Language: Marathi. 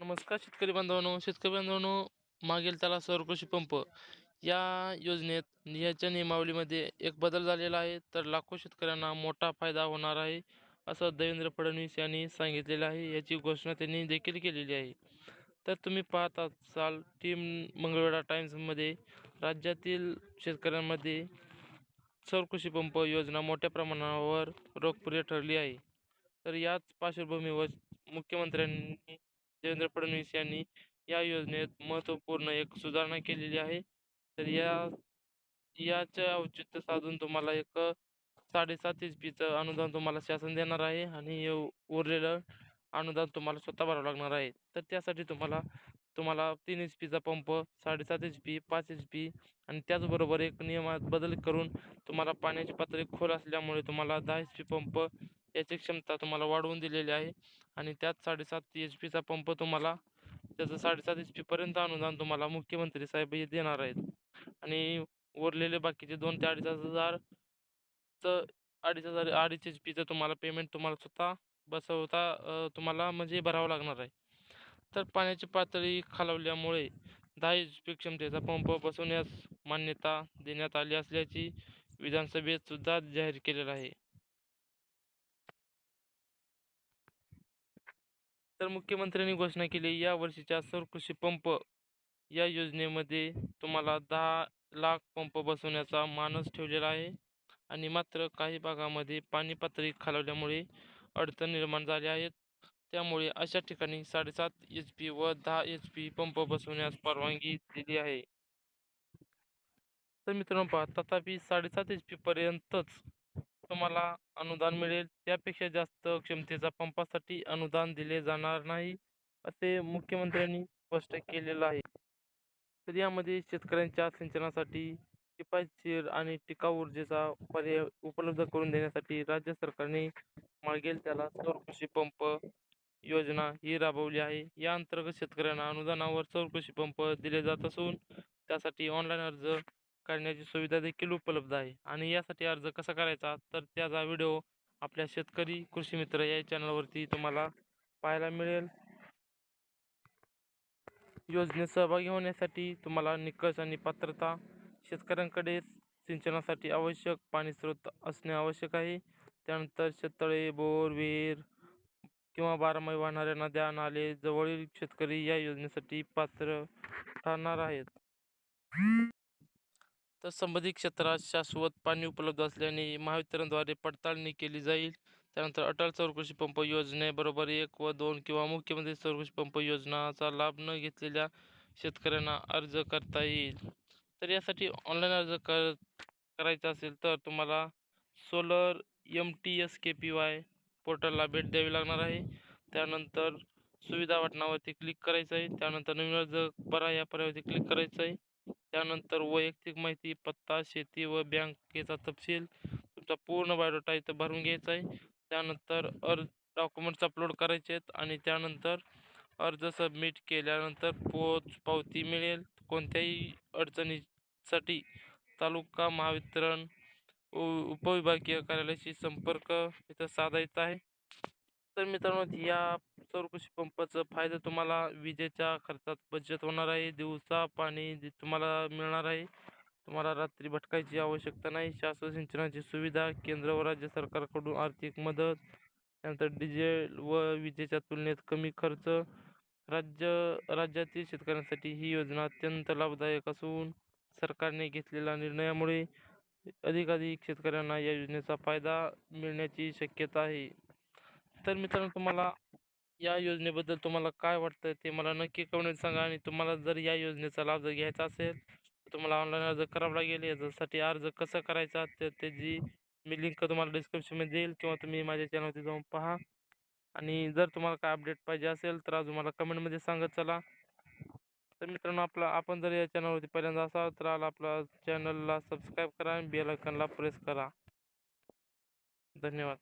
नमस्कार शेतकरी बांधवांनो. शेतकरी बांधवांनो मागील त्याला सौर कृषी पंप या योजनेत याच्या नियमावलीमध्ये एक बदल झालेला आहे. तर लाखो शेतकऱ्यांना मोठा फायदा होणार आहे असं देवेंद्र फडणवीस यांनी सांगितलेलं आहे. याची घोषणा त्यांनी देखील केलेली आहे. तर तुम्ही पाहत असाल टीम मंगळवेढा टाइम्समध्ये राज्यातील शेतकऱ्यांमध्ये सौर कृषी पंप योजना मोठ्या प्रमाणावर लोकप्रिय ठरली आहे. तर याच पार्श्वभूमीवर मुख्यमंत्र्यांनी देवेंद्र फडणवीस यांनी या योजनेत महत्त्वपूर्ण एक सुधारणा केलेली आहे. तर या याचं औचित्य साधून तुम्हाला एक साडेसात एच पीचं अनुदान तुम्हाला शासन देणार आहे आणि हे उरलेलं अनुदान तुम्हाला स्वतः भरावं लागणार आहे. तर त्यासाठी तुम्हाला तुम्हाला तीन एच पीचा पंप साडेसात एच पी पाच एच पी आणि त्याचबरोबर एक नियमात बदल करून तुम्हाला पाण्याची पातळी खोल असल्यामुळे तुम्हाला दहा एच पी पंप याची क्षमता तुम्हाला वाढवून दिलेली आहे आणि त्यात साडेसात एच पीचा पंप तुम्हाला त्याचं साडेसात एच पीपर्यंत अनुदान तुम्हाला मुख्यमंत्री साहेब हे देणार आहेत. आणि उरलेले बाकीचे दोन ते अडीच हजारचं अडीच हजार अडीच एच पीचं तुम्हाला पेमेंट तुम्हाला स्वतः बसवता तुम्हाला म्हणजे भरावं लागणार आहे. तर पाण्याची पातळी खालावल्यामुळे दहा एच पी क्षमतेचा पंप बसवण्यास मान्यता देण्यात आली असल्याची विधानसभेत सुद्धा जाहीर केलेलं आहे. तर मुख्यमंत्र्यांनी घोषणा केली या वर्षीच्या सौर कृषी पंप या योजनेमध्ये तुम्हाला दहा लाख पंप बसवण्याचा मानस ठेवलेला आहे आणि मात्र काही भागामध्ये पाणी पातळी खालावल्यामुळे अडचण निर्माण झाली आहेत त्यामुळे अशा ठिकाणी साडेसात एच पी व दहा एच पी पंप बसवण्यास परवानगी दिली आहे. तर मित्रांनो पहा तथापि साडेसात एच पी पर्यंतच तुम्हाला अनुदान मिळेल. त्यापेक्षा जास्त क्षमतेचा पंपासाठी अनुदान दिले जाणार नाही असे मुख्यमंत्र्यांनी स्पष्ट केलेलं आहे. तर यामध्ये शेतकऱ्यांच्या सिंचनासाठी किफायतशीर आणि टिकाऊ ऊर्जेचा पर्याय उपलब्ध करून देण्यासाठी राज्य सरकारने मागेल त्याला सौर कृषी पंप योजना ही राबवली आहे. या अंतर्गत शेतकऱ्यांना अनुदानावर सौर कृषी पंप दिले जात असून त्यासाठी ऑनलाईन अर्ज करण्याची सुविधा देखील उपलब्ध आहे. आणि यासाठी अर्ज कसा करायचा? तर त्याचा व्हिडिओ आपल्या शेतकरी कृषी मित्र या चॅनलवरती तुम्हाला पाहायला मिळेल. योजनेत सहभागी होण्यासाठी तुम्हाला निकष आणि पात्रता शेतकऱ्यांकडे सिंचनासाठी आवश्यक पाणी स्रोत असणे आवश्यक आहे. त्यानंतर शेततळे बोर विहीर किंवा बारमाही वाहणाऱ्या नद्या नाले जवळील शेतकरी या योजनेसाठी पात्र ठरणार आहेत. तर संबंधित क्षेत्रात शाश्वत पाणी उपलब्ध असल्याने महावितरणद्वारे पडताळणी केली जाईल. त्यानंतर अटल चौकशी पंप योजनेबरोबर एक व दोन किंवा मुख्यमंत्री चौकशी पंप योजनाचा लाभ न घेतलेल्या शेतकऱ्यांना अर्ज करता येईल. तर यासाठी ऑनलाईन अर्ज कर करायचा असेल तर तुम्हाला solar M T S K P Y पोर्टलला भेट द्यावी लागणार आहे. त्यानंतर सुविधा वाटणावरती क्लिक करायचं आहे. त्यानंतर नवीन अर्ज भरा या पर्यावरती क्लिक करायचं आहे. त्यानंतर वैयक्तिक माहिती पत्ता शेती व बँकेचा तपशील तुमचा पूर्ण बायोडाटा इथं भरून घ्यायचा आहे. त्यानंतर अर्ज डॉक्युमेंट्स अपलोड करायचे आहेत आणि त्यानंतर अर्ज सबमिट केल्यानंतर पोच पावती मिळेल. कोणत्याही अडचणीसाठी तालुका महावितरण उपविभागीय कार्यालयाशी संपर्क इथं साधायचा आहे. तर मित्रांनो या सौर पंपाचा फायदा तुम्हाला विजेच्या खर्चात बचत होणार आहे. दिवसा पाणी तुम्हाला मिळणार आहे तुम्हाला रात्री भटकायची आवश्यकता नाही. शाश्वत सिंचनाची सुविधा केंद्र व राज्य सरकारकडून आर्थिक मदत त्यानंतर डिझेल व विजेच्या तुलनेत कमी खर्च राज्य राज्यातील शेतकऱ्यांसाठी ही योजना अत्यंत लाभदायक असून सरकारने घेतलेल्या निर्णयामुळे अधिकाधिक शेतकऱ्यांना या योजनेचा फायदा मिळण्याची शक्यता आहे. तर मित्रांनो तुम्हाला या योजनेबद्दल तुम्हाला काय वाटतं ते मला नक्की कमेंट सांगा आणि तुम्हाला जर या योजनेचा लाभ जर घ्यायचा असेल तर तुम्हाला ऑनलाईन अर्ज करावा लागेल. याच्यासाठी अर्ज कसा करायचा तर त्याची मी लिंक तुम्हाला डिस्क्रिप्शनमध्ये देईल किंवा तुम्ही माझ्या चॅनलवरती जाऊन पहा. आणि जर तुम्हाला काय अपडेट पाहिजे असेल तर आज मला कमेंटमध्ये सांगत चला. तर मित्रांनो आपला आपण जर या चॅनलवरती पहिल्यांदा असाल तर आला आपला चॅनलला सबस्क्राईब करा आणि बेल आयकनला प्रेस करा. धन्यवाद.